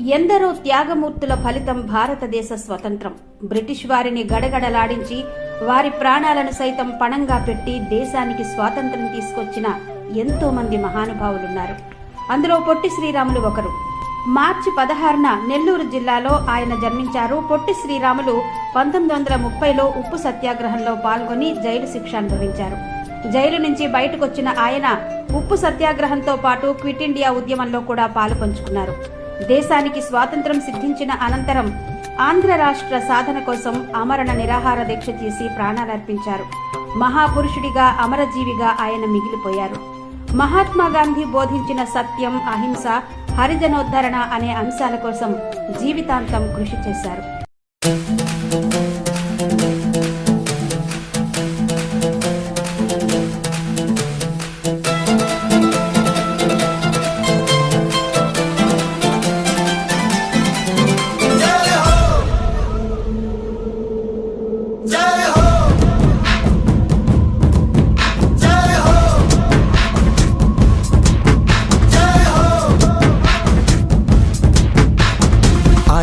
ఎందరో త్యాగమూర్తుల ఫలితం భారతదేశ స్వతంత్రం. బ్రిటిష్ వారిని గడగడలాడించి వారి ప్రాణాలను సైతం పణంగా పెట్టి దేశానికి స్వాతంత్రం తీసుకొచ్చిన ఎంతో మంది మహానుభావులున్నారు. అందులో పొట్టి శ్రీరాములు ఒకరు. మార్చి పదహారున నెల్లూరు జిల్లాలో ఆయన జన్మించారు. పొట్టి శ్రీరాములు పంతొమ్మిది వందల ముప్పైలో ఉప్పు సత్యాగ్రహంలో పాల్గొని జైలు శిక్ష అనుభవించారు. జైలు నుంచి బయటకొచ్చిన ఆయన ఉప్పు సత్యాగ్రహంతో పాటు క్విట్ ఇండియా ఉద్యమంలో కూడా పాలు పంచుకున్నారు. దేశానికి స్వాతంత్రం సిద్ధించిన అనంతరం ఆంధ్ర రాష్ట్ర సాధన కోసం అమరణ నిరాహార దీక్ష చేసి ప్రాణాలర్పించారు. మహాపురుషుడిగా అమరజీవిగా ఆయన మిగిలిపోయారు. మహాత్మా గాంధీ బోధించిన సత్యం అహింస హరిజనోద్ధరణ అనే అంశాల కోసం జీవితాంతం కృషి చేశారు.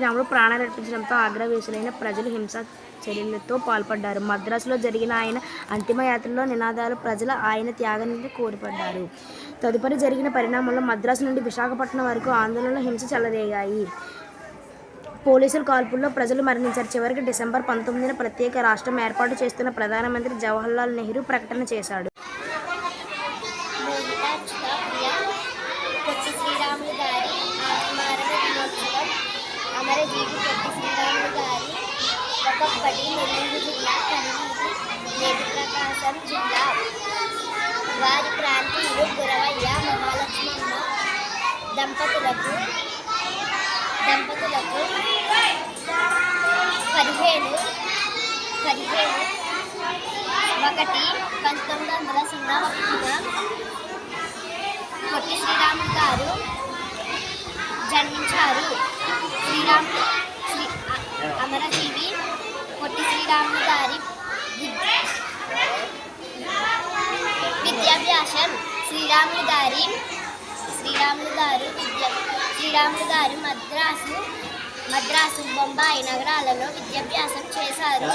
శ్రీరాములు ప్రాణాలు అర్పించడంతో ఆగ్రవేశులైన ప్రజలు హింస చర్యలతో పాల్పడ్డారు. మద్రాసులో జరిగిన ఆయన అంతిమయాత్రలో నినాదాలు ప్రజలు ఆయన త్యాగాన్ని కోరిపడ్డారు. తదుపరి జరిగిన పరిణామంలో మద్రాసు నుండి విశాఖపట్నం వరకు ఆందోళనలు హింస చెలరేగాయి. పోలీసుల కాల్పుల్లో ప్రజలు మరణించారు. చివరికి డిసెంబర్ పంతొమ్మిదిన ప్రత్యేక రాష్ట్రం ఏర్పాటు చేస్తున్న ప్రధానమంత్రి జవహర్లాల్ నెహ్రూ ప్రకటన చేశాడు ప్రియ పొట్టి శ్రీరాములు గారి ఆత్మారణ దినోత్సవం అమరజీవి పొట్టి శ్రీరాములు గారి ఒకటి నెల్లూరు జిల్లా కనివీధి నేటి ప్రకాశం జిల్లా వారి ప్రాంతీయులు గురవయ్య మహాలక్ష్మమ్మ దంపతులకు దంపతులకు పదిహేను పదిహేను ఒకటి పంతొమ్మిది వందల సున్నా ఒకటిగా పొట్టి శ్రీరాములు గారు జన్మించారు. శ్రీరాములు పొట్టి గారి విద్యాభ్యాసం శ్రీరాములు గారి శ్రీరాములు గారు విద్య శ్రీరాములు గారు మద్రాసు మద్రాసు బొంబాయి నగరాలలో విద్యాభ్యాసం చేశారు